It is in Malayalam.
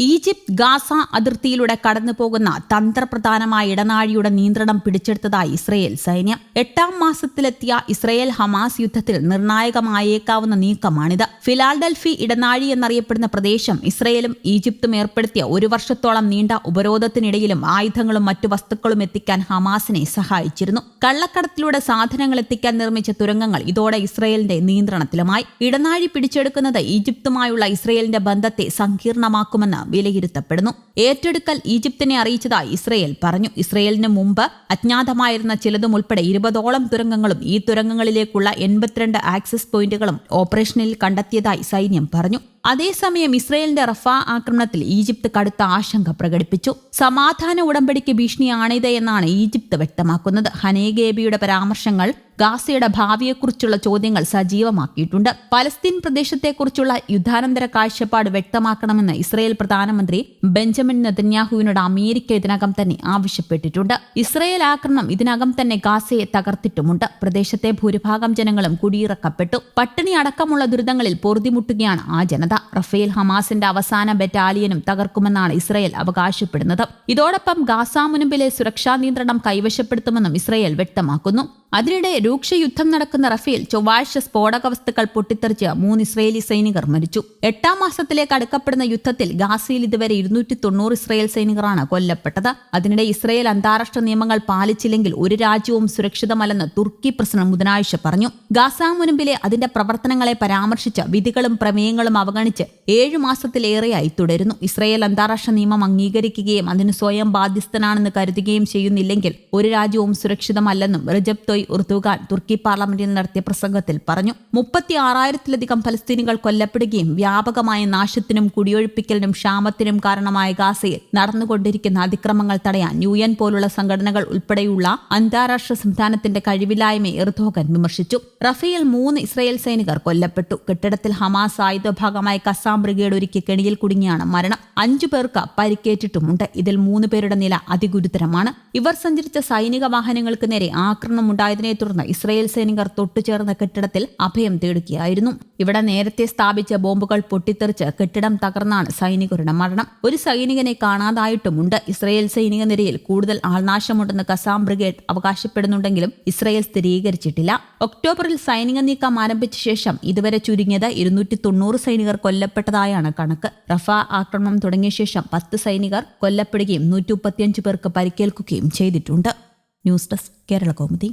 ഈജിപ്ത് ഗാസ അതിർത്തിയിലൂടെ കടന്നുപോകുന്ന തന്ത്രപ്രധാനമായ ഇടനാഴിയുടെ നിയന്ത്രണം പിടിച്ചെടുത്തതായി ഇസ്രയേൽ സൈന്യം. എട്ടാം മാസത്തിലെത്തിയ ഇസ്രയേൽ ഹമാസ് യുദ്ധത്തിൽ നിർണായകമായേക്കാവുന്ന നീക്കമാണിത്. ഫിലാൽഡൽഫി ഇടനാഴി എന്നറിയപ്പെടുന്ന പ്രദേശം ഇസ്രയേലും ഈജിപ്തും ഏർപ്പെടുത്തിയ ഒരു വർഷത്തോളം നീണ്ട ഉപരോധത്തിനിടയിലും ആയുധങ്ങളും മറ്റു വസ്തുക്കളും എത്തിക്കാൻ ഹമാസിനെ സഹായിച്ചിരുന്നു. കള്ളക്കടത്തിലൂടെ സാധനങ്ങൾ എത്തിക്കാൻ നിർമ്മിച്ച തുരങ്കങ്ങൾ ഇതോടെ ഇസ്രയേലിന്റെ നിയന്ത്രണത്തിലുമായി. ഇടനാഴി പിടിച്ചെടുക്കുന്നത് ഈജിപ്തുമായുള്ള ഇസ്രയേലിന്റെ ബന്ധത്തെ സങ്കീർണമാക്കുമെന്ന് വിലയിരുത്തപ്പെടുന്നു. ഏറ്റെടുക്കൽ ഈജിപ്തിനെ അറിയിച്ചതായി ഇസ്രയേൽ പറഞ്ഞു. ഇസ്രയേലിന് മുമ്പ് അജ്ഞാതമായിരുന്ന ചിലതും ഉൾപ്പെടെ ഇരുപതോളം തുരങ്കങ്ങളും ഈ തുരങ്കങ്ങളിലേക്കുള്ള എൺപത്തിരണ്ട് ആക്സസ് പോയിന്റുകളും ഓപ്പറേഷനിൽ കണ്ടെത്തിയതായി സൈന്യം പറഞ്ഞു. അതേസമയം ഇസ്രയേലിന്റെ റഫ ആക്രമണത്തിൽ ഈജിപ്ത് കടുത്ത ആശങ്ക പ്രകടിപ്പിച്ചു. സമാധാന ഉടമ്പടിക്ക് ഭീഷണിയാണിത് എന്നാണ് ഈജിപ്ത് വ്യക്തമാക്കുന്നത്. ഹനേഗേബിയുടെ പരാമർശങ്ങൾ ഗാസയുടെ ഭാവിയെക്കുറിച്ചുള്ള ചോദ്യങ്ങൾ സജീവമാക്കിയിട്ടുണ്ട്. പലസ്തീൻ പ്രദേശത്തെക്കുറിച്ചുള്ള യുദ്ധാനന്തര കാഴ്ചപ്പാട് വ്യക്തമാക്കണമെന്ന് ഇസ്രയേൽ പ്രധാനമന്ത്രി ബെഞ്ചമിൻ നെതന്യാഹുവിനോട് അമേരിക്ക ഇതിനകം തന്നെ ആവശ്യപ്പെട്ടിട്ടുണ്ട്. ഇസ്രയേൽ ആക്രമണം ഇതിനകം തന്നെ ഗാസയെ തകർത്തിട്ടുമുണ്ട്. പ്രദേശത്തെ ഭൂരിഭാഗം ജനങ്ങളും കുടിയിറക്കപ്പെട്ടു. പട്ടിണി അടക്കമുള്ള ദുരിതങ്ങളിൽ പൊറുതിമുട്ടുകയാണ് ആ ജനത. റഫേൽ ഹമാസിന്റെ അവസാന ബറ്റാലിയനും തകർക്കുമെന്നാണ് ഇസ്രയേൽ അവകാശപ്പെടുന്നത്. ഇതോടൊപ്പം ഗാസ മുൻപിലെ സുരക്ഷാ നിയന്ത്രണം കൈവശപ്പെടുത്തുമെന്നും ഇസ്രയേൽ വ്യക്തമാക്കുന്നു. അതിനിടെ രൂക്ഷ യുദ്ധം നടക്കുന്ന റഫേൽ ചൊവ്വാഴ്ച സ്ഫോടക വസ്തുക്കൾ പൊട്ടിത്തെറിച്ച് മൂന്ന് ഇസ്രയേലി സൈനികർ മരിച്ചു. എട്ടാം മാസത്തിലേക്ക് അടുക്കപ്പെടുന്ന യുദ്ധത്തിൽ ഗാസയിൽ ഇതുവരെ ഇരുന്നൂറ്റി തൊണ്ണൂറ് ഇസ്രയേൽ സൈനികരാണ് കൊല്ലപ്പെട്ടത്. അതിനിടെ ഇസ്രയേൽ അന്താരാഷ്ട്ര നിയമങ്ങൾ പാലിച്ചില്ലെങ്കിൽ ഒരു രാജ്യവും സുരക്ഷിതമല്ലെന്ന് തുർക്കി പ്രസിഡന്റ് ബുധനാഴ്ച പറഞ്ഞു. ഗാസ മുൻപിലെ അതിന്റെ പ്രവർത്തനങ്ങളെ പരാമർശിച്ച് വിധികളും പ്രമേയങ്ങളും അവഗണിച്ച് ഏഴു മാസത്തിലേറെയായി തുടരുന്നു. ഇസ്രയേൽ അന്താരാഷ്ട്ര നിയമം അംഗീകരിക്കുകയും അതിന് സ്വയം ബാധ്യസ്ഥനാണെന്ന് കരുതുകയും ചെയ്യുന്നില്ലെങ്കിൽ ഒരു രാജ്യവും സുരക്ഷിതമല്ലെന്നും റിജബ് തൊയ് ഉർദുഗാൻ തുർക്കി പാർലമെന്റിൽ നടത്തിയ പ്രസംഗത്തിൽ പറഞ്ഞു മുപ്പത്തി ആറായിരത്തിലധികം ഫലസ്തീനികൾ കൊല്ലപ്പെടുകയും വ്യാപകമായ നാശത്തിനും കുടിയൊഴിപ്പിക്കലിനും ക്ഷാമത്തിനും കാരണമായ ഗാസയിൽ നടന്നുകൊണ്ടിരിക്കുന്ന അതിക്രമങ്ങൾ തടയാൻ യു എൻ പോലുള്ള സംഘടനകൾ ഉൾപ്പെടെയുള്ള അന്താരാഷ്ട്ര സംവിധാനത്തിന്റെ കഴിവില്ലായ്മയെ എർദോഗൻ വിമർശിച്ചു. റഫേൽ മൂന്ന് ഇസ്രയേൽ സൈനികർ കൊല്ലപ്പെട്ടു. കെട്ടിടത്തിൽ ഹമാസ് ആയുധഭാഗമായ കസാം ബ്രിഗേഡ് ഒരുക്കി കെണിയിൽ കുടുങ്ങിയാണ് മരണം. അഞ്ചു പേർക്ക് പരിക്കേറ്റിട്ടുമുണ്ട്. ഇതിൽ മൂന്ന് പേരുടെ നില അതിഗുരുതരമാണ്. ഇവർ സഞ്ചരിച്ച സൈനിക വാഹനങ്ങൾക്ക് നേരെ ആക്രമണം ഉണ്ടായതിനെ തുടർന്ന് ഇസ്രയേൽ സൈനികർ തൊട്ടുചേർന്ന കെട്ടിടത്തിൽ അഭയം തേടുകയായിരുന്നു. ഇവിടെ നേരത്തെ സ്ഥാപിച്ച ബോംബുകൾ പൊട്ടിത്തെറിച്ച് കെട്ടിടം തകർന്നാണ് സൈനികരുടെ മരണം. ഒരു സൈനികനെ കാണാതായിട്ടുമുണ്ട്. ഇസ്രയേൽ സൈനിക നിരയിൽ കൂടുതൽ ആൾനാശമുണ്ടെന്ന് കസാം ബ്രിഗേഡ് അവകാശപ്പെടുന്നുണ്ടെങ്കിലും ഇസ്രയേൽ സ്ഥിരീകരിച്ചിട്ടില്ല. ഒക്ടോബറിൽ സൈനിക നീക്കം ആരംഭിച്ച ശേഷം ഇതുവരെ ചുരുങ്ങിയത് ഇരുന്നൂറ്റി തൊണ്ണൂറ് സൈനികർ കൊല്ലപ്പെട്ടതായാണ് കണക്ക്. റഫ ആക്രമണം തുടങ്ങിയ ശേഷം പത്ത് സൈനികർ കൊല്ലപ്പെടുകയും നൂറ്റി പേർക്ക് പരിക്കേൽക്കുകയും ചെയ്തിട്ടുണ്ട്. News desk Kerala Kaumudi.